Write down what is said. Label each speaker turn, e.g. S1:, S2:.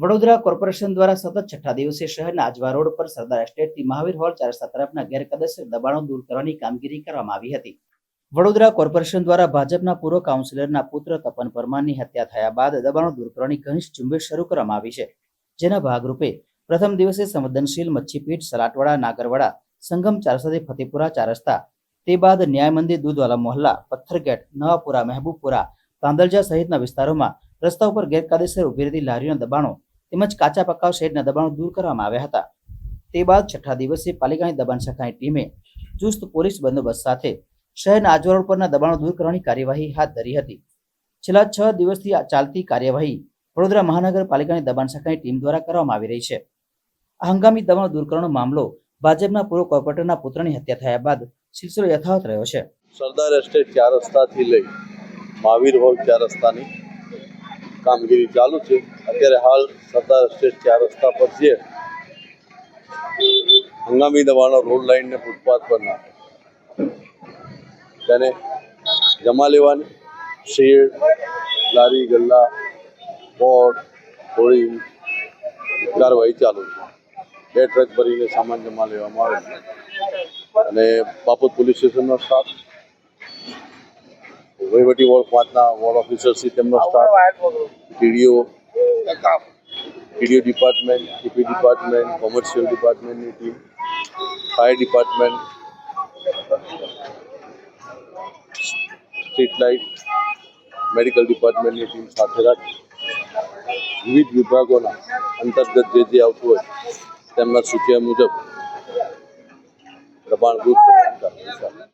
S1: Vadodara corporation દ્વારા સતત છઠ્ઠા દિવસે શહેરના આજવા રોડ પર સરદાર એસ્ટેટથી મહાવીર હોલ ચાર તરફના ગેરકાયદેસર દબાણો દૂર કરવાની કામગીરી કરવામાં આવી હતી. વડોદરા કોર્પોરેશન દ્વારા ભાજપના પૂર્વ કાઉન્સિલરના પુત્ર તપન પરમારની હત્યા થયા બાદ દબાણો દૂર કરવાની ઘનિષ્ઠ ઝુંબેશ શરૂ કરવામાં આવી છે. જેના ભાગરૂપે પ્રથમ દિવસે સંવેદનશીલ મચ્છીપીઠ, સલાટવાડા, નાગરવાડા, સંગમ ચારસાથી ફતેપુરા ચાર તે બાદ ન્યાય મંદિર, દૂધવાલા મોહલ્લા, પથ્થરગેટ, નવાપુરા, મહેબૂબપુરા, તાંદલજા સહિતના વિસ્તારોમાં રસ્તા ઉપર ગેરકાયદેસર ઊભી રહેતી લારીઓના દબાણો તેમજ કાચા પક્કા શેડના દબાણો દૂર કરવામાં આવ્યા હતા. તે બાદ છઠ્ઠા દિવસે પાલિકાની દબાણ શાખાની ટીમે ચુસ્ત પોલીસ બંદોબસ્ત સાથે શહેરના આજવા પરના દબાણો દૂર કરવાની કાર્યવાહી હાથ ધરી હતી. છેલ્લા છ દિવસથી ચાલતી કાર્યવાહી વડોદરા મહાનગરપાલિકાની દબાણ શાખાની ટીમ દ્વારા કરવામાં આવી રહી છે. આ હંગામી દબાણો દૂર કરવાનો મામલો ભાજપના પૂર્વ કોર્પોરેટરના પુત્રની હત્યા થયા બાદ સિલસિલો યથાવત રહ્યો છે.
S2: સરદાર એસ્ટેટ ચાર રસ્તાથી લઈ મહાવીર હોલ ચાર રસ્તાની કામગીરી ચાલુ છે. અત્યારે હાલ સરદાર સ્ટેટ ચાર રસ્તા પર છે હંગામી દવાનો રોડ લાઇનને ફૂટપાથ પર નાખે. તેને જમા લેવાની શેડ, લારી, ગલ્લા, બોર્ડ, હોળી કાર્યવાહી ચાલુ છે. બે ટ્રક ભરીને સામાન જમા લેવામાં આવે છે. અને બાપોદ પોલીસ સ્ટેશનનો સ્ટાફ વહીવટી વોર્ડ પાંચના વોર્ડ ઓફિસરથી તેમનો staff TDO TDO department TP department commercial ડિપાર્ટમેન્ટની team fire department street light medical ડિપાર્ટમેન્ટની team સાથે રાખી વિવિધ વિભાગોના અંતર્ગત જે જે આવતું હોય તેમના સૂચના મુજબ દબાણ દૂર કરવા